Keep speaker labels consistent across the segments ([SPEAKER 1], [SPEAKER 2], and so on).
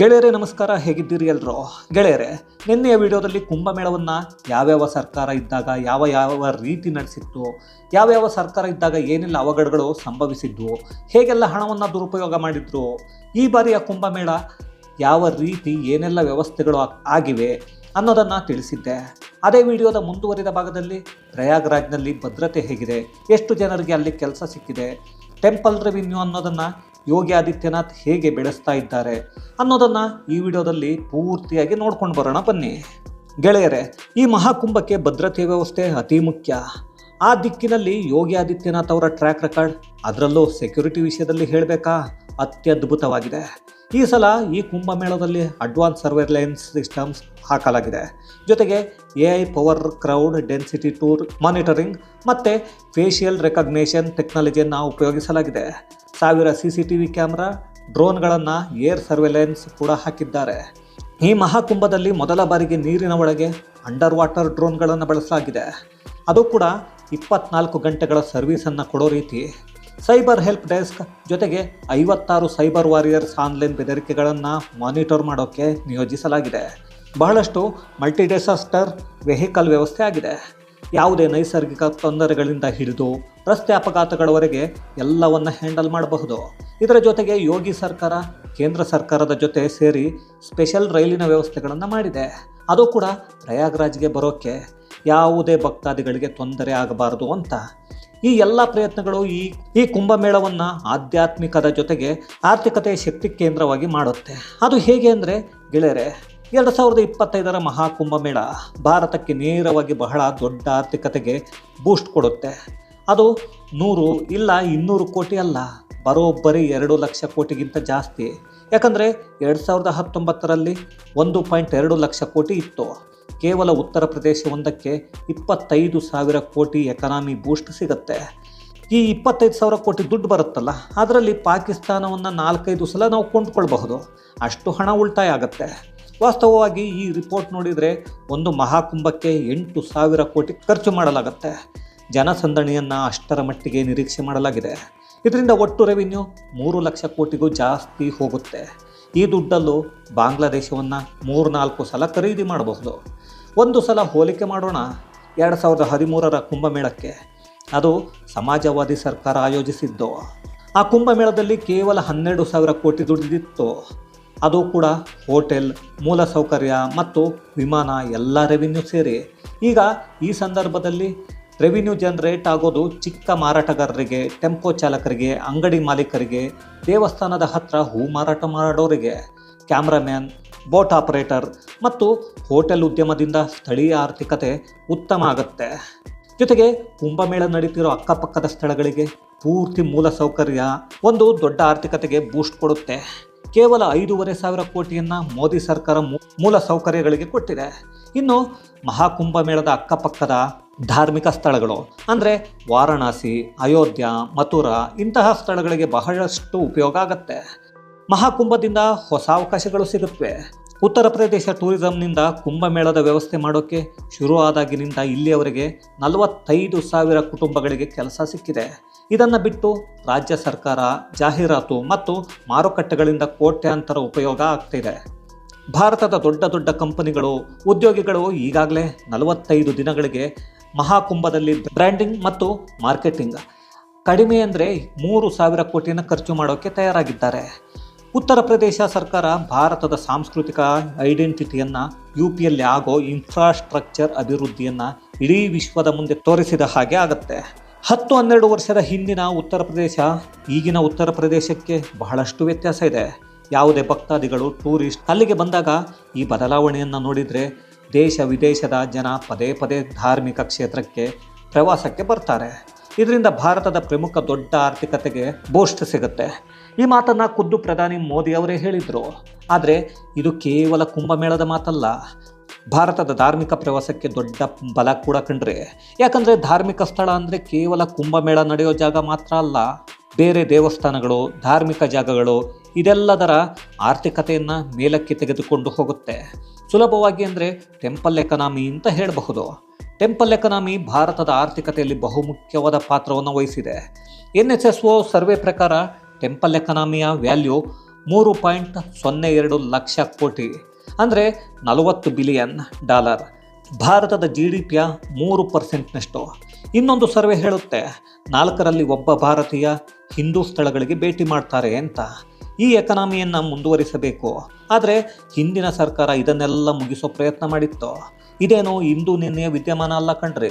[SPEAKER 1] ಗೆಳೆಯರೇ, ನಮಸ್ಕಾರ. ಹೇಗಿದ್ದೀರಿ ಎಲ್ಲರೂ? ಗೆಳೆಯರೇ, ನಿನ್ನೆಯ ವಿಡಿಯೋದಲ್ಲಿ ಕುಂಭಮೇಳವನ್ನು ಯಾವ್ಯಾವ ಸರ್ಕಾರ ಇದ್ದಾಗ, ಯಾವ ಯಾವ ರೀತಿ ನಡೆಸಿತ್ತು ಯಾವ್ಯಾವ ಸರ್ಕಾರ ಇದ್ದಾಗ ಏನೆಲ್ಲ ಅವಘಡಗಳು ಸಂಭವಿಸಿದ್ವು, ಹೇಗೆಲ್ಲ ಹಣವನ್ನು ದುರುಪಯೋಗ ಮಾಡಿದ್ರು, ಈ ಬಾರಿಯ ಕುಂಭಮೇಳ ಯಾವ ರೀತಿ, ಏನೆಲ್ಲ ವ್ಯವಸ್ಥೆಗಳು ಆಗಿವೆ ಅನ್ನೋದನ್ನು ತಿಳಿಸಿದ್ದೆ. ಅದೇ ವಿಡಿಯೋದ ಮುಂದುವರಿದ ಭಾಗದಲ್ಲಿ ಪ್ರಯಾಗ್ರಾಜ್ನಲ್ಲಿ ಭದ್ರತೆ ಹೇಗಿದೆ, ಎಷ್ಟು ಜನರಿಗೆ ಅಲ್ಲಿ ಕೆಲಸ ಸಿಕ್ಕಿದೆ, ಟೆಂಪಲ್ ರೆವಿನ್ಯೂ ಅನ್ನೋದನ್ನು ಯೋಗಿ ಆದಿತ್ಯನಾಥ್ ಹೇಗೆ ಬೆಳೆಸ್ತಾ ಇದ್ದಾರೆ ಅನ್ನೋದನ್ನು ಈ ವಿಡಿಯೋದಲ್ಲಿ ಪೂರ್ತಿಯಾಗಿ ನೋಡ್ಕೊಂಡು ಬರೋಣ ಬನ್ನಿ. ಗೆಳೆಯರೇ, ಈ ಮಹಾಕುಂಭಕ್ಕೆ ಭದ್ರತೆ ವ್ಯವಸ್ಥೆ ಅತಿ ಮುಖ್ಯ. ಆ ದಿಕ್ಕಿನಲ್ಲಿ ಯೋಗಿ ಆದಿತ್ಯನಾಥ್ ಅವರ ಟ್ರ್ಯಾಕ್ ರೆಕಾರ್ಡ್ ಅದರಲ್ಲೂ ಸೆಕ್ಯೂರಿಟಿ ವಿಷಯದಲ್ಲಿ ಹೇಳಬೇಕಾ? ಅತ್ಯದ್ಭುತವಾಗಿದೆ. ಈ ಸಲ ಈ ಕುಂಭಮೇಳದಲ್ಲಿ ಅಡ್ವಾನ್ಸ್ ಸರ್ವೆಲೆನ್ಸ್ ಸಿಸ್ಟಮ್ಸ್ ಹಾಕಲಾಗಿದೆ. ಜೊತೆಗೆ A I power crowd density tour monitoring ಮತ್ತು ಫೇಶಿಯಲ್ ರೆಕಗ್ನೇಷನ್ ಟೆಕ್ನಾಲಜಿಯನ್ನು ಉಪಯೋಗಿಸಲಾಗಿದೆ. ಸಾವಿರ C C T V camera ಡ್ರೋನ್ಗಳನ್ನು air surveillance ಕೂಡ ಹಾಕಿದ್ದಾರೆ. ಈ ಮಹಾಕುಂಭದಲ್ಲಿ ಮೊದಲ ಬಾರಿಗೆ ನೀರಿನ ಒಳಗೆ ಅಂಡರ್ ವಾಟರ್ ಡ್ರೋನ್ಗಳನ್ನು ಬಳಸಲಾಗಿದೆ. ಅದು ಕೂಡ ಇಪ್ಪತ್ನಾಲ್ಕು ಗಂಟೆಗಳ ಸರ್ವೀಸನ್ನು ಕೊಡೋ ರೀತಿ. ಸೈಬರ್ ಹೆಲ್ಪ್ ಡೆಸ್ಕ್ ಜೊತೆಗೆ ಐವತ್ತಾರು ಸೈಬರ್ ವಾರಿಯರ್ಸ್ ಆನ್ಲೈನ್ ಬೆದರಿಕೆಗಳನ್ನು ಮಾನಿಟರ್ ಮಾಡೋಕ್ಕೆ ನಿಯೋಜಿಸಲಾಗಿದೆ. ಬಹಳಷ್ಟು ಮಲ್ಟಿ ಡಿಸಾಸ್ಟರ್ ವೆಹಿಕಲ್ ವ್ಯವಸ್ಥೆ ಆಗಿದೆ. ಯಾವುದೇ ನೈಸರ್ಗಿಕ ತೊಂದರೆಗಳಿಂದ ಹಿಡಿದು ರಸ್ತೆ ಅಪಘಾತಗಳವರೆಗೆ ಎಲ್ಲವನ್ನು ಹ್ಯಾಂಡಲ್ ಮಾಡಬಹುದು. ಇದರ ಜೊತೆಗೆ ಯೋಗಿ ಸರ್ಕಾರ, ಕೇಂದ್ರ ಸರ್ಕಾರದ ಜೊತೆ ಸೇರಿ ಸ್ಪೆಷಲ್ ರೈಲಿನ ವ್ಯವಸ್ಥೆಗಳನ್ನು ಮಾಡಿದೆ. ಅದು ಕೂಡ ಪ್ರಯಾಗ್ರಾಜ್ಗೆ ಬರೋಕ್ಕೆ ಯಾವುದೇ ಭಕ್ತಾದಿಗಳಿಗೆ ತೊಂದರೆ ಆಗಬಾರದು ಅಂತ. ಈ ಎಲ್ಲ ಪ್ರಯತ್ನಗಳು ಈ ಈ ಕುಂಭಮೇಳವನ್ನು ಆಧ್ಯಾತ್ಮಿಕದ ಜೊತೆಗೆ ಆರ್ಥಿಕತೆಯ ಶಕ್ತಿ ಕೇಂದ್ರವಾಗಿ ಮಾಡುತ್ತೆ. ಅದು ಹೇಗೆ ಅಂದರೆ, ಗೆಳೆಯರೆ, ಎರಡು ಸಾವಿರದ ಇಪ್ಪತ್ತೈದರ ಮಹಾಕುಂಭಮೇಳ ಭಾರತಕ್ಕೆ ನೇರವಾಗಿ ಬಹಳ ದೊಡ್ಡ ಆರ್ಥಿಕತೆಗೆ ಬೂಸ್ಟ್ ಕೊಡುತ್ತೆ. ಅದು ನೂರು ಇಲ್ಲ ಇನ್ನೂರು ಕೋಟಿ ಅಲ್ಲ, ಬರೋಬ್ಬರಿ ಎರಡು ಲಕ್ಷ ಕೋಟಿಗಿಂತ ಜಾಸ್ತಿ. ಯಾಕಂದರೆ, ಎರಡು ಸಾವಿರದ ಹತ್ತೊಂಬತ್ತರಲ್ಲಿ ಒಂದು ಪಾಯಿಂಟ್ ಎರಡು ಲಕ್ಷ ಕೋಟಿ ಇತ್ತು. ಕೇವಲ ಉತ್ತರ ಪ್ರದೇಶ ಒಂದಕ್ಕೆ ಇಪ್ಪತ್ತೈದು ಸಾವಿರ ಕೋಟಿ ಎಕನಾಮಿ ಬೂಸ್ಟ್ ಸಿಗುತ್ತೆ. ಈ ಇಪ್ಪತ್ತೈದು ಸಾವಿರ ಕೋಟಿ ದುಡ್ಡು ಬರುತ್ತಲ್ಲ, ಅದರಲ್ಲಿ ಪಾಕಿಸ್ತಾನವನ್ನು ನಾಲ್ಕೈದು ಸಲ ನಾವು ಕೊಂಡ್ಕೊಳ್ಬಹುದು. ಅಷ್ಟು ಹಣ ಉಳಿತಾಯ ಆಗುತ್ತೆ. ವಾಸ್ತವವಾಗಿ ಈ ರಿಪೋರ್ಟ್ ನೋಡಿದರೆ ಒಂದು ಮಹಾಕುಂಭಕ್ಕೆ ಎಂಟು ಸಾವಿರ ಕೋಟಿ ಖರ್ಚು ಮಾಡಲಾಗುತ್ತೆ. ಜನಸಂದಣಿಯನ್ನು ಅಷ್ಟರ ಮಟ್ಟಿಗೆ ನಿರೀಕ್ಷೆ ಮಾಡಲಾಗಿದೆ. ಇದರಿಂದ ಒಟ್ಟು ರೆವಿನ್ಯೂ ಮೂರು ಲಕ್ಷ ಕೋಟಿಗೂ ಜಾಸ್ತಿ ಹೋಗುತ್ತೆ. ಈ ದುಡ್ಡಲ್ಲೂ ಬಾಂಗ್ಲಾದೇಶವನ್ನು ಮೂರು ನಾಲ್ಕು ಸಲ ಖರೀದಿ ಮಾಡಬಹುದು. ಒಂದು ಸಲ ಹೋಲಿಕೆ ಮಾಡೋಣ. ಎರಡು ಸಾವಿರದ ಹದಿಮೂರರ ಕುಂಭಮೇಳಕ್ಕೆ. ಅದು ಸಮಾಜವಾದಿ ಸರ್ಕಾರ ಆಯೋಜಿಸಿದ್ದು. ಆ ಕುಂಭಮೇಳದಲ್ಲಿ ಕೇವಲ ಹನ್ನೆರಡು ಸಾವಿರ ಕೋಟಿ ದುಡಿದಿತ್ತು. ಅದು ಕೂಡ ಹೋಟೆಲ್, ಮೂಲಸೌಕರ್ಯ ಮತ್ತು ವಿಮಾನ ಎಲ್ಲ ರೆವಿನ್ಯೂ ಸೇರಿ. ಈಗ ಈ ಸಂದರ್ಭದಲ್ಲಿ ರೆವಿನ್ಯೂ ಜನರೇಟ್ ಆಗೋದು ಚಿಕ್ಕ ಮಾರಾಟಗಾರರಿಗೆ, ಟೆಂಪೋ ಚಾಲಕರಿಗೆ, ಅಂಗಡಿ ಮಾಲೀಕರಿಗೆ, ದೇವಸ್ಥಾನದ ಹತ್ರ ಹೂ ಮಾರಾಟ ಮಾಡೋರಿಗೆ ಕ್ಯಾಮ್ರಾಮ್ಯಾನ್ ಬೋಟ್ ಆಪರೇಟರ್ ಮತ್ತು ಹೋಟೆಲ್ ಉದ್ಯಮದಿಂದ ಸ್ಥಳೀಯ ಆರ್ಥಿಕತೆ ಉತ್ತಮ ಆಗುತ್ತೆ. ಜೊತೆಗೆ ಕುಂಭಮೇಳ ನಡೀತಿರೋ ಅಕ್ಕಪಕ್ಕದ ಸ್ಥಳಗಳಿಗೆ ಪೂರ್ತಿ ಮೂಲಸೌಕರ್ಯ ಒಂದು ದೊಡ್ಡ ಆರ್ಥಿಕತೆಗೆ ಬೂಸ್ಟ್ ಕೊಡುತ್ತೆ. ಕೇವಲ ಐದೂವರೆ ಸಾವಿರ ಕೋಟಿಯನ್ನು ಮೋದಿ ಸರ್ಕಾರ ಮೂಲ ಸೌಕರ್ಯಗಳಿಗೆ ಕೊಟ್ಟಿದೆ. ಇನ್ನು ಮಹಾಕುಂಭಮೇಳದ ಅಕ್ಕಪಕ್ಕದ ಧಾರ್ಮಿಕ ಸ್ಥಳಗಳು ಅಂದರೆ ವಾರಣಾಸಿ, ಅಯೋಧ್ಯ, ಮಥುರಾ ಇಂತಹ ಸ್ಥಳಗಳಿಗೆ ಬಹಳಷ್ಟು ಉಪಯೋಗ ಆಗತ್ತೆ. ಮಹಾಕುಂಭದಿಂದ ಹೊಸ ಅವಕಾಶಗಳು ಸಿಗುತ್ತವೆ. ಉತ್ತರ ಪ್ರದೇಶ ಟೂರಿಸಂನಿಂದ ಕುಂಭಮೇಳದ ವ್ಯವಸ್ಥೆ ಮಾಡೋಕ್ಕೆ ಶುರು ಆದಾಗಿನಿಂದ ಇಲ್ಲಿಯವರೆಗೆ ನಲವತ್ತೈದು ಸಾವಿರ ಕುಟುಂಬಗಳಿಗೆ ಕೆಲಸ ಸಿಕ್ಕಿದೆ. ಇದನ್ನು ಬಿಟ್ಟು ರಾಜ್ಯ ಸರ್ಕಾರ, ಜಾಹೀರಾತು ಮತ್ತು ಮಾರುಕಟ್ಟೆಗಳಿಂದ ಕೋಟ್ಯಾಂತರ ಉಪಯೋಗ ಆಗ್ತಿದೆ. ಭಾರತದ ದೊಡ್ಡ ದೊಡ್ಡ ಕಂಪನಿಗಳು, ಉದ್ಯೋಗಿಗಳು ಈಗಾಗಲೇ ನಲವತ್ತೈದು ದಿನಗಳಿಗೆ ಮಹಾಕುಂಭದಲ್ಲಿ ಬ್ರ್ಯಾಂಡಿಂಗ್ ಮತ್ತು ಮಾರ್ಕೆಟಿಂಗ್ ಕಡಿಮೆ ಅಂದರೆ ಮೂರು ಸಾವಿರ ಕೋಟಿಯನ್ನು ಖರ್ಚು ಮಾಡೋಕ್ಕೆ ತಯಾರಾಗಿದ್ದಾರೆ. ಉತ್ತರ ಪ್ರದೇಶ ಸರ್ಕಾರ ಭಾರತದ ಸಾಂಸ್ಕೃತಿಕ ಐಡೆಂಟಿಟಿಯನ್ನು ಯು ಪಿಯಲ್ಲಿ ಆಗೋ ಇನ್ಫ್ರಾಸ್ಟ್ರಕ್ಚರ್ ಅಭಿವೃದ್ಧಿಯನ್ನು ಇಡೀ ವಿಶ್ವದ ಮುಂದೆ ತೋರಿಸಿದ ಹಾಗೆ ಆಗುತ್ತೆ. ಹತ್ತು ಹನ್ನೆರಡು ವರ್ಷದ ಹಿಂದಿನ ಉತ್ತರ ಪ್ರದೇಶ, ಈಗಿನ ಉತ್ತರ ಪ್ರದೇಶಕ್ಕೆ ಬಹಳಷ್ಟು ವ್ಯತ್ಯಾಸ ಇದೆ. ಯಾವುದೇ ಭಕ್ತಾದಿಗಳು ಟೂರಿಸ್ಟ್ ಅಲ್ಲಿಗೆ ಬಂದಾಗ ಈ ಬದಲಾವಣೆಯನ್ನು ನೋಡಿದರೆ ದೇಶ ವಿದೇಶದ ಜನ ಪದೇ ಪದೇ ಧಾರ್ಮಿಕ ಕ್ಷೇತ್ರಕ್ಕೆ ಪ್ರವಾಸಕ್ಕೆ ಬರ್ತಾರೆ. ಇದರಿಂದ ಭಾರತದ ಪ್ರಮುಖ ದೊಡ್ಡ ಆರ್ಥಿಕತೆಗೆ ಬೂಸ್ಟ್ ಸಿಗುತ್ತೆ. ಈ ಮಾತನ್ನು ಖುದ್ದು ಪ್ರಧಾನಿ ಮೋದಿ ಅವರೇ ಹೇಳಿದರು. ಆದರೆ ಇದು ಕೇವಲ ಕುಂಭಮೇಳದ ಮಾತಲ್ಲ. ಭಾರತದ ಧಾರ್ಮಿಕ ಪ್ರವಾಸಕ್ಕೆ ದೊಡ್ಡ ಬಲ ಕೂಡ ಕಂಡ್ರೆ ಯಾಕಂದರೆ ಧಾರ್ಮಿಕ ಸ್ಥಳ ಅಂದರೆ ಕೇವಲ ಕುಂಭಮೇಳ ನಡೆಯೋ ಜಾಗ ಮಾತ್ರ ಅಲ್ಲ. ಬೇರೆ ದೇವಸ್ಥಾನಗಳು, ಧಾರ್ಮಿಕ ಜಾಗಗಳು, ಇದೆಲ್ಲದರ ಆರ್ಥಿಕತೆಯನ್ನು ಮೇಲಕ್ಕೆ ತೆಗೆದುಕೊಂಡು ಹೋಗುತ್ತೆ. ಸುಲಭವಾಗಿ ಅಂದರೆ ಟೆಂಪಲ್ ಎಕನಾಮಿ ಅಂತ ಹೇಳಬಹುದು. ಟೆಂಪಲ್ ಎಕನಾಮಿ ಭಾರತದ ಆರ್ಥಿಕತೆಯಲ್ಲಿ ಬಹುಮುಖ್ಯವಾದ ಪಾತ್ರವನ್ನು ವಹಿಸಿದೆ. N S S O survey ಪ್ರಕಾರ ಟೆಂಪಲ್ ಎಕನಾಮಿಯ ವ್ಯಾಲ್ಯೂ ಮೂರು ಪಾಯಿಂಟ್ ಸೊನ್ನೆ ಎರಡು ಲಕ್ಷ ಕೋಟಿ. ಅಂದರೆ ನಲವತ್ತು ಬಿಲಿಯನ್ ಡಾಲರ್ ಭಾರತದ ಜಿ ಡಿ ಪಿಯ ಮೂರು ಪರ್ಸೆಂಟ್ನಷ್ಟು ಇನ್ನೊಂದು ಸರ್ವೆ ಹೇಳುತ್ತೆ, ನಾಲ್ಕರಲ್ಲಿ ಒಬ್ಬ ಭಾರತೀಯ ಹಿಂದೂ ಸ್ಥಳಗಳಿಗೆ ಭೇಟಿ ಮಾಡ್ತಾರೆ ಅಂತ. ಈ ಎಕನಾಮಿಯನ್ನು ಮುಂದುವರಿಸಬೇಕು. ಆದರೆ ಹಿಂದಿನ ಸರ್ಕಾರ ಇದನ್ನೆಲ್ಲ ಮುಗಿಸೋ ಪ್ರಯತ್ನ ಮಾಡಿತ್ತು. ಇದೇನು ಇಂದು ನಿನ್ನೆಯ ವಿದ್ಯಮಾನ ಅಲ್ಲ ಕಣ್ರಿ.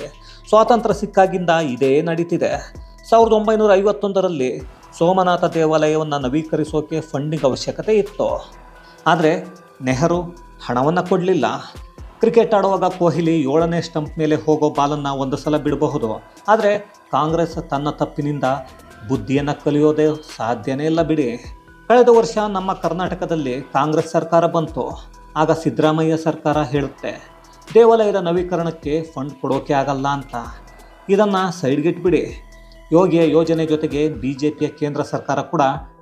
[SPEAKER 1] ಸ್ವಾತಂತ್ರ್ಯ ಸಿಕ್ಕಾಗಿಂದ ಇದೇ ನಡೀತಿದೆ. ಸಾವಿರದ ಒಂಬೈನೂರ ಐವತ್ತೊಂದರಲ್ಲಿ ಸೋಮನಾಥ ದೇವಾಲಯವನ್ನು ನವೀಕರಿಸೋಕೆ ಫಂಡಿಂಗ್ ಅವಶ್ಯಕತೆ ಇತ್ತು. ಆದರೆ ನೆಹರು ಹಣವನ್ನು ಕೊಡಲಿಲ್ಲ. ಕ್ರಿಕೆಟ್ ಆಡುವಾಗ ಕೊಹ್ಲಿ ಏಳನೇ ಸ್ಟಂಪ್ ಮೇಲೆ ಹೋಗೋ ಬಾಲನ್ನು ಒಂದು ಸಲ ಬಿಡಬಹುದು. ಆದರೆ ಕಾಂಗ್ರೆಸ್ ತನ್ನ ತಪ್ಪಿನಿಂದ ಬುದ್ಧಿಯನ್ನು ಕಲಿಯೋದೇ ಸಾಧ್ಯನೇ ಇಲ್ಲ ಬಿಡಿ. ಕಳೆದ ವರ್ಷ ನಮ್ಮ ಕರ್ನಾಟಕದಲ್ಲಿ ಕಾಂಗ್ರೆಸ್ ಸರ್ಕಾರ ಬಂತು. ಆಗ ಸಿದ್ದರಾಮಯ್ಯ ಸರ್ಕಾರ ಹೇಳುತ್ತೆ, ದೇವಾಲಯದ ನವೀಕರಣಕ್ಕೆ ಫಂಡ್ ಕೊಡೋಕೆ ಆಗಲ್ಲ ಅಂತ. ಇದನ್ನು ಸೈಡ್ಗಿಟ್ಬಿಡಿ ಯೋಗಿಯ ಯೋಜನೆ ಜೊತೆಗೆ ಬಿ ಜೆ ಪಿಯ ಕೇಂದ್ರ ಸರ್ಕಾರ ಕೂಡ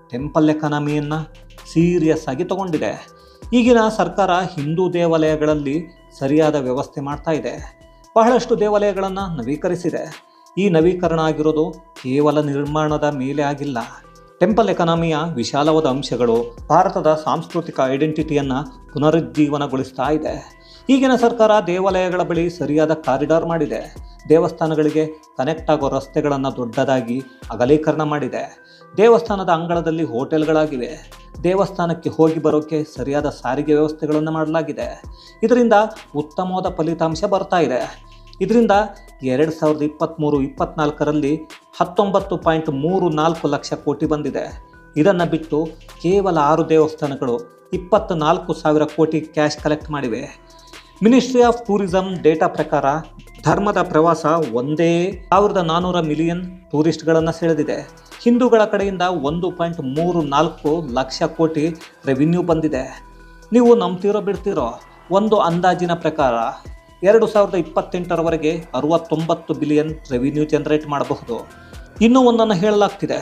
[SPEAKER 1] ಟೆಂಪಲ್ ಎಕಾನಮಿಯನ್ನು ಸೀರಿಯಸ್ ಆಗಿ ತಗೊಂಡಿದೆ. ಈಗಿನ ಸರ್ಕಾರ ಹಿಂದೂ ದೇವಾಲಯಗಳಲ್ಲಿ ಸರಿಯಾದ ವ್ಯವಸ್ಥೆ ಮಾಡ್ತಾ ಇದೆ. ಬಹಳಷ್ಟು ದೇವಾಲಯಗಳನ್ನು ನವೀಕರಿಸಿದೆ. ಈ ನವೀಕರಣ ಆಗಿರೋದು ಕೇವಲ ನಿರ್ಮಾಣದ ಮೇಲೆ ಆಗಿಲ್ಲ. ಟೆಂಪಲ್ ಎಕಾನಮಿಯ ವಿಶಾಲವಾದ ಅಂಶಗಳು ಭಾರತದ ಸಾಂಸ್ಕೃತಿಕ ಐಡೆಂಟಿಟಿಯನ್ನು ಪುನರುಜ್ಜೀವನಗೊಳಿಸ್ತಾ ಇದೆ. ಈಗಿನ ಸರ್ಕಾರ ದೇವಾಲಯಗಳ ಬಳಿ ಸರಿಯಾದ ಕಾರಿಡಾರ್ ಮಾಡಿದೆ. ದೇವಸ್ಥಾನಗಳಿಗೆ ಕನೆಕ್ಟ್ ಆಗೋ ರಸ್ತೆಗಳನ್ನು ದೊಡ್ಡದಾಗಿ ಅಗಲೀಕರಣ ಮಾಡಿದೆ. ದೇವಸ್ಥಾನದ ಅಂಗಳದಲ್ಲಿ ಹೋಟೆಲ್ಗಳಾಗಿವೆ. ದೇವಸ್ಥಾನಕ್ಕೆ ಹೋಗಿ ಬರೋಕ್ಕೆ ಸರಿಯಾದ ಸಾರಿಗೆ ವ್ಯವಸ್ಥೆಗಳನ್ನು ಮಾಡಲಾಗಿದೆ. ಇದರಿಂದ ಉತ್ತಮವಾದ ಫಲಿತಾಂಶ ಬರ್ತಾ ಇದೆ. ಇದರಿಂದ ಎರಡು ಸಾವಿರದ ಇಪ್ಪತ್ತ್ಮೂರು ಇಪ್ಪತ್ತ್ನಾಲ್ಕರಲ್ಲಿ ಹತ್ತೊಂಬತ್ತು ಪಾಯಿಂಟ್ ಮೂರು ನಾಲ್ಕು ಲಕ್ಷ ಕೋಟಿ ಬಂದಿದೆ. ಇದನ್ನು ಬಿಟ್ಟು ಕೇವಲ ಆರು ದೇವಸ್ಥಾನಗಳು ಇಪ್ಪತ್ತ್ನಾಲ್ಕು ಸಾವಿರ ಕೋಟಿ ಕ್ಯಾಶ್ ಕಲೆಕ್ಟ್ ಮಾಡಿವೆ. ಮಿನಿಸ್ಟ್ರಿ ಆಫ್ ಟೂರಿಸಂ ಡೇಟಾ ಪ್ರಕಾರ ಧರ್ಮದ ಪ್ರವಾಸ ಒಂದೇ ಸಾವಿರದ ನಾನ್ನೂರ ಮಿಲಿಯನ್ ಟೂರಿಸ್ಟ್ಗಳನ್ನು ಸೆಳೆದಿದೆ. ಹಿಂದೂಗಳ ಕಡೆಯಿಂದ ಒಂದು ಪಾಯಿಂಟ್ ಮೂರು ನಾಲ್ಕು ಲಕ್ಷ ಕೋಟಿ ರೆವಿನ್ಯೂ ಬಂದಿದೆ. ನೀವು ನಂಬ್ತಿರೋ ಬಿಡ್ತಿರೋ ಒಂದು ಅಂದಾಜಿನ ಪ್ರಕಾರ ಎರಡು ಸಾವಿರದ ಇಪ್ಪತ್ತೆಂಟರವರೆಗೆ ಅರವತ್ತೊಂಬತ್ತು ಬಿಲಿಯನ್ ರೆವಿನ್ಯೂ ಜನರೇಟ್ ಮಾಡಬಹುದು. ಇನ್ನೂ ಒಂದನ್ನು ಹೇಳಲಾಗ್ತಿದೆ.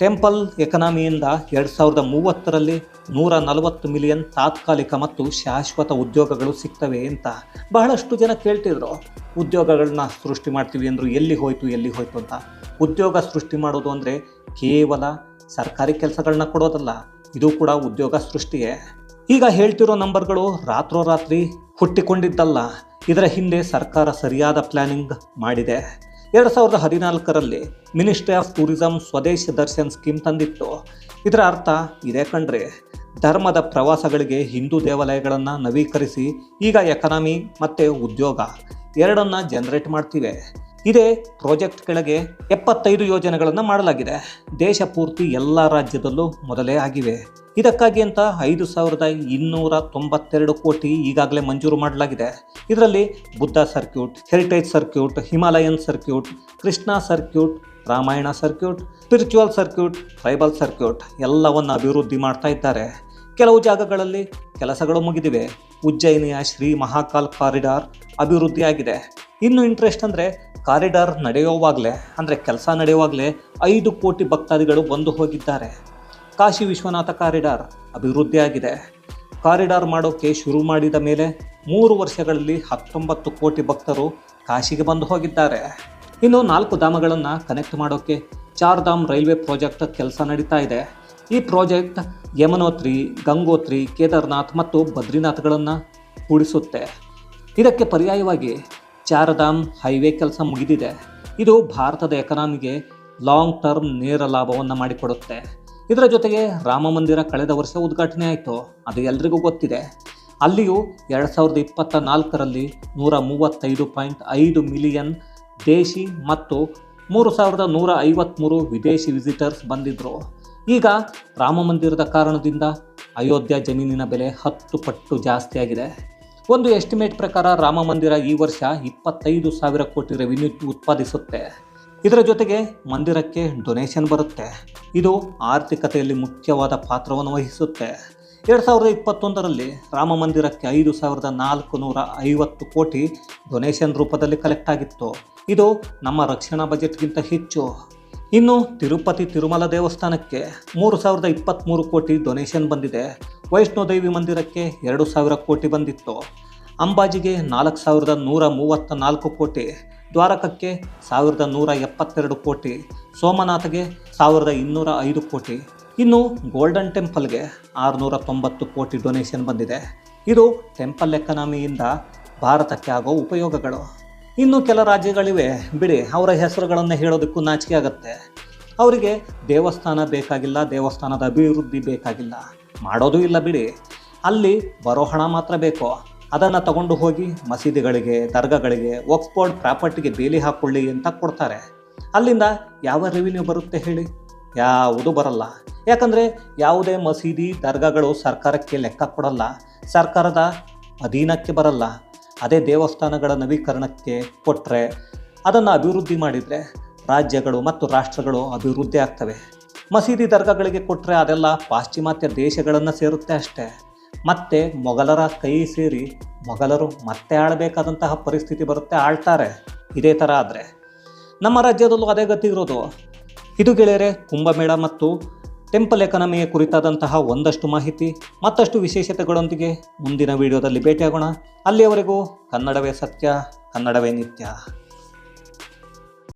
[SPEAKER 1] ಟೆಂಪಲ್ ಎಕನಾಮಿಯಿಂದ ಎರಡು ಸಾವಿರದ ಮೂವತ್ತರಲ್ಲಿ ನೂರ ನಲವತ್ತು ಮಿಲಿಯನ್ ತಾತ್ಕಾಲಿಕ ಮತ್ತು ಶಾಶ್ವತ ಉದ್ಯೋಗಗಳು ಸಿಗ್ತವೆ ಅಂತ ಬಹಳಷ್ಟು ಜನ ಕೇಳ್ತಿದ್ರು. ಉದ್ಯೋಗಗಳನ್ನ ಸೃಷ್ಟಿ ಮಾಡ್ತೀವಿ ಅಂದರು ಎಲ್ಲಿ ಹೋಯ್ತು ಎಲ್ಲಿ ಹೋಯ್ತು ಅಂತ. ಉದ್ಯೋಗ ಸೃಷ್ಟಿ ಮಾಡೋದು ಅಂದರೆ ಕೇವಲ ಸರ್ಕಾರಿ ಕೆಲಸಗಳನ್ನ ಕೊಡೋದಲ್ಲ, ಇದು ಕೂಡ ಉದ್ಯೋಗ ಸೃಷ್ಟಿಯೇ. ಈಗ ಹೇಳ್ತಿರೋ ನಂಬರ್ಗಳು ರಾತ್ರೋರಾತ್ರಿ ಹುಟ್ಟಿಕೊಂಡಿದ್ದಲ್ಲ, ಇದರ ಹಿಂದೆ ಸರ್ಕಾರ ಸರಿಯಾದ ಪ್ಲಾನಿಂಗ್ ಮಾಡಿದೆ. ಎರಡು ಸಾವಿರದ ಹದಿನಾಲ್ಕರಲ್ಲಿ ministry of tourism Swadesh Darshan scheme ತಂದಿತ್ತು. ಇದರ ಅರ್ಥ ಇದೇ ಕಣ್ರಿ ಧರ್ಮದ ಪ್ರವಾಸಗಳಿಗೆ ಹಿಂದೂ ದೇವಾಲಯಗಳನ್ನು ನವೀಕರಿಸಿ, ಈಗ ಎಕನಾಮಿ ಮತ್ತು ಉದ್ಯೋಗ ಎರಡನ್ನ ಜನರೇಟ್ ಮಾಡ್ತಿವೆ. ಇದೇ ಪ್ರಾಜೆಕ್ಟ್ ಕೆಳಗೆ ಎಪ್ಪತ್ತೈದು ಯೋಜನೆಗಳನ್ನು ಮಾಡಲಾಗಿದೆ. ದೇಶ ಪೂರ್ತಿ ಎಲ್ಲ ರಾಜ್ಯದಲ್ಲೂ ಮೊದಲೇ ಆಗಿವೆ. ಇದಕ್ಕಾಗಿ ಅಂತ ಐದು ಸಾವಿರದ ಇನ್ನೂರ ತೊಂಬತ್ತೆರಡು ಕೋಟಿ ಈಗಾಗಲೇ ಮಂಜೂರು ಮಾಡಲಾಗಿದೆ. ಇದರಲ್ಲಿ Buddha circuit, heritage circuit, Himalayan circuit, Krishna circuit, Ramayana circuit, spiritual circuit, tribal circuit ಎಲ್ಲವನ್ನು ಅಭಿವೃದ್ಧಿ ಮಾಡ್ತಾ ಇದ್ದಾರೆ. ಕೆಲವು ಜಾಗಗಳಲ್ಲಿ ಕೆಲಸಗಳು ಮುಗಿದಿವೆ. ಉಜ್ಜಯಿನಿಯ ಶ್ರೀ ಮಹಾಕಾಲ್ ಕಾರಿಡಾರ್ ಅಭಿವೃದ್ಧಿಯಾಗಿದೆ. ಇನ್ನು ಇಂಟ್ರೆಸ್ಟ್ ಅಂದರೆ ಕಾರಿಡಾರ್ ನಡೆಯುವಾಗಲೇ, ಅಂದರೆ ಕೆಲಸ ನಡೆಯುವಾಗಲೇ ಐದು ಕೋಟಿ ಭಕ್ತಾದಿಗಳು ಬಂದು ಹೋಗಿದ್ದಾರೆ. ಕಾಶಿ ವಿಶ್ವನಾಥ ಕಾರಿಡಾರ್ ಅಭಿವೃದ್ಧಿಯಾಗಿದೆ. ಕಾರಿಡಾರ್ ಮಾಡೋಕ್ಕೆ ಶುರು ಮಾಡಿದ ಮೇಲೆ ಮೂರು ವರ್ಷಗಳಲ್ಲಿ ಹತ್ತೊಂಬತ್ತು ಕೋಟಿ ಭಕ್ತರು ಕಾಶಿಗೆ ಬಂದು ಹೋಗಿದ್ದಾರೆ. ಇನ್ನು ನಾಲ್ಕು ಧಾಮಗಳನ್ನು ಕನೆಕ್ಟ್ ಮಾಡೋಕ್ಕೆ ಚಾರ್ ಧಾಮ್ ರೈಲ್ವೆ ಪ್ರಾಜೆಕ್ಟ್ ಕೆಲಸ ನಡೀತಾ ಇದೆ. ಈ ಪ್ರಾಜೆಕ್ಟ್ ಯಮನೋತ್ರಿ, ಗಂಗೋತ್ರಿ, ಕೇದಾರ್ನಾಥ್ ಮತ್ತು ಬದ್ರಿನಾಥ್ಗಳನ್ನು ಕೂಡಿಸುತ್ತೆ. ಇದಕ್ಕೆ ಪರ್ಯಾಯವಾಗಿ ಚಾರಧಾಮ್ ಹೈವೇ ಕೆಲಸ ಮುಗಿದಿದೆ. ಇದು ಭಾರತದ ಎಕನಾಮಿಗೆ ಲಾಂಗ್ ಟರ್ಮ್ ನೇರ ಲಾಭವನ್ನು ಮಾಡಿಕೊಡುತ್ತೆ. ಇದರ ಜೊತೆಗೆ ರಾಮ ಮಂದಿರ ಕಳೆದ ವರ್ಷ ಉದ್ಘಾಟನೆ ಆಯಿತು. ಅದು ಎಲ್ರಿಗೂ ಗೊತ್ತಿದೆ. ಅಲ್ಲಿಯೂ ಎರಡು ಸಾವಿರದ ಇಪ್ಪತ್ತ ನಾಲ್ಕರಲ್ಲಿ ನೂರ ಮೂವತ್ತೈದು ಪಾಯಿಂಟ್ ಐದು ಮಿಲಿಯನ್ ದೇಶಿ ಮತ್ತು ಮೂರು ಸಾವಿರದ ನೂರ ಐವತ್ತ್ಮೂರು ವಿದೇಶಿ ವಿಸಿಟರ್ಸ್ ಬಂದಿದ್ದರು ಈಗ ರಾಮ ಮಂದಿರದ ಕಾರಣದಿಂದ ಅಯೋಧ್ಯ ಜಮೀನಿನ ಬೆಲೆ ಹತ್ತು ಪಟ್ಟು ಜಾಸ್ತಿಯಾಗಿದೆ ಒಂದು ಎಸ್ಟಿಮೇಟ್ ಪ್ರಕಾರ ರಾಮ ಮಂದಿರ ಈ ವರ್ಷ ಇಪ್ಪತ್ತೈದು ಸಾವಿರ ಕೋಟಿ ರೆವಿನ್ಯೂ ಉತ್ಪಾದಿಸುತ್ತೆ. ಇದರ ಜೊತೆಗೆ ಮಂದಿರಕ್ಕೆ ಡೊನೇಷನ್ ಬರುತ್ತೆ. ಇದು ಆರ್ಥಿಕತೆಯಲ್ಲಿ ಮುಖ್ಯವಾದ ಪಾತ್ರವನ್ನು ವಹಿಸುತ್ತೆ. ಎರಡು ಸಾವಿರದ ಇಪ್ಪತ್ತೊಂದರಲ್ಲಿ ರಾಮ ಮಂದಿರಕ್ಕೆ ಐದು ಸಾವಿರದ ನಾಲ್ಕು ನೂರ ಐವತ್ತು ಕೋಟಿ ಡೊನೇಷನ್ ರೂಪದಲ್ಲಿ ಕಲೆಕ್ಟ್ ಆಗಿತ್ತು. ಇದು ನಮ್ಮ ರಕ್ಷಣಾ ಬಜೆಟ್ಗಿಂತ ಹೆಚ್ಚು. ಇನ್ನು ತಿರುಪತಿ ತಿರುಮಲ ದೇವಸ್ಥಾನಕ್ಕೆ ಮೂರು ಸಾವಿರದ ಇಪ್ಪತ್ತ್ಮೂರು ಕೋಟಿ ಡೊನೇಷನ್ ಬಂದಿದೆ. ವೈಷ್ಣೋದೇವಿ ಮಂದಿರಕ್ಕೆ ಎರಡು ಸಾವಿರ ಕೋಟಿ ಬಂದಿತ್ತು. ಅಂಬಾಜಿಗೆ ನಾಲ್ಕು ಸಾವಿರದ ನೂರ ಮೂವತ್ತ ನಾಲ್ಕು ಕೋಟಿ. ದ್ವಾರಕಕ್ಕೆ ಸಾವಿರದ ನೂರ ಎಪ್ಪತ್ತೆರಡು ಕೋಟಿ, ಸೋಮನಾಥಗೆ ಸಾವಿರದ ಇನ್ನೂರ ಐದು ಕೋಟಿ. ಇನ್ನು ಗೋಲ್ಡನ್ ಟೆಂಪಲ್ಗೆ ಆರುನೂರ ತೊಂಬತ್ತು ಕೋಟಿ ಡೊನೇಷನ್ ಬಂದಿದೆ. ಇದು ಟೆಂಪಲ್ ಎಕನಾಮಿಯಿಂದ ಭಾರತಕ್ಕೆ ಆಗೋ ಉಪಯೋಗಗಳು. ಇನ್ನು ಕೆಲ ರಾಜ್ಯಗಳಿವೆ. ಬಿಡಿ, ಅವರ ಹೆಸರುಗಳನ್ನು ಹೇಳೋದಕ್ಕೂ ನಾಚಿಕೆ ಆಗುತ್ತೆ. ಅವರಿಗೆ ದೇವಸ್ಥಾನ ಬೇಕಾಗಿಲ್ಲ, ದೇವಸ್ಥಾನದ ಅಭಿವೃದ್ಧಿ ಬೇಕಾಗಿಲ್ಲ. ಮಾಡೋದೂ ಇಲ್ಲ ಬಿಡಿ. ಅಲ್ಲಿ ಬರೋ ಹಣ ಮಾತ್ರ ಬೇಕು. ಅದನ್ನು ತಗೊಂಡು ಹೋಗಿ ಮಸೀದಿಗಳಿಗೆ, ದರ್ಗಾಗಳಿಗೆ ಒಕ್ಸ್ಫೋರ್ಡ್ ಪ್ರಾಪರ್ಟಿಗೆ ಬೇಲಿ ಹಾಕ್ಕೊಳ್ಳಿ ಅಂತ ಕೊಡ್ತಾರೆ. ಅಲ್ಲಿಂದ ಯಾವ ರೆವಿನ್ಯೂ ಬರುತ್ತೆ ಹೇಳಿ? ಯಾವುದೂ ಬರಲ್ಲ. ಯಾಕಂದರೆ ಯಾವುದೇ ಮಸೀದಿ, ದರ್ಗಾಗಳು ಸರ್ಕಾರಕ್ಕೆ ಲೆಕ್ಕ ಕೊಡಲ್ಲ. ಸರ್ಕಾರದ ಅಧೀನಕ್ಕೆ ಬರಲ್ಲ. ಅದೇ ದೇವಸ್ಥಾನಗಳ ನವೀಕರಣಕ್ಕೆ ಕೊಟ್ಟರೆ ಅದನ್ನು ಅಭಿವೃದ್ಧಿ ಮಾಡಿದರೆ ರಾಜ್ಯಗಳು ಮತ್ತು ರಾಷ್ಟ್ರಗಳು ಅಭಿವೃದ್ಧಿ ಆಗ್ತವೆ. ಮಸೀದಿ, ದರ್ಗಾಗಳಿಗೆ ಕೊಟ್ಟರೆ ಅದೆಲ್ಲ ಪಾಶ್ಚಿಮಾತ್ಯ ದೇಶಗಳನ್ನು ಸೇರುತ್ತೆ ಅಷ್ಟೇ. ಮತ್ತೆ ಮೊಘಲರ ಕೈ ಸೇರಿ ಮೊಘಲರು ಮತ್ತೆ ಆಳಬೇಕಾದಂತಹ ಪರಿಸ್ಥಿತಿ ಬರುತ್ತೆ, ಆಳ್ತಾರೆ. ಇದೇ ಥರ ಆದರೆ. ನಮ್ಮ ರಾಜ್ಯದಲ್ಲೂ ಅದೇ ಗತಿ ಇರೋದು. ಇದು ಗೆಳೆಯರೆ, ಕುಂಭಮೇಳ ಮತ್ತು ಟೆಂಪಲ್ ಎಕನಮಿಯ ಕುರಿತಾದಂತಹ ಒಂದಷ್ಟು ಮಾಹಿತಿ, ಮತ್ತಷ್ಟು ವಿಶೇಷತೆಗಳೊಂದಿಗೆ ಮುಂದಿನ ವಿಡಿಯೋದಲ್ಲಿ ಭೇಟಿಯಾಗೋಣ. ಅಲ್ಲಿಯವರೆಗೂ ಕನ್ನಡವೇ ಸತ್ಯ, ಕನ್ನಡವೇ ನಿತ್ಯ.